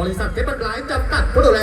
บริษัทเพชรบรรลัยจำกัดผู้ดูแล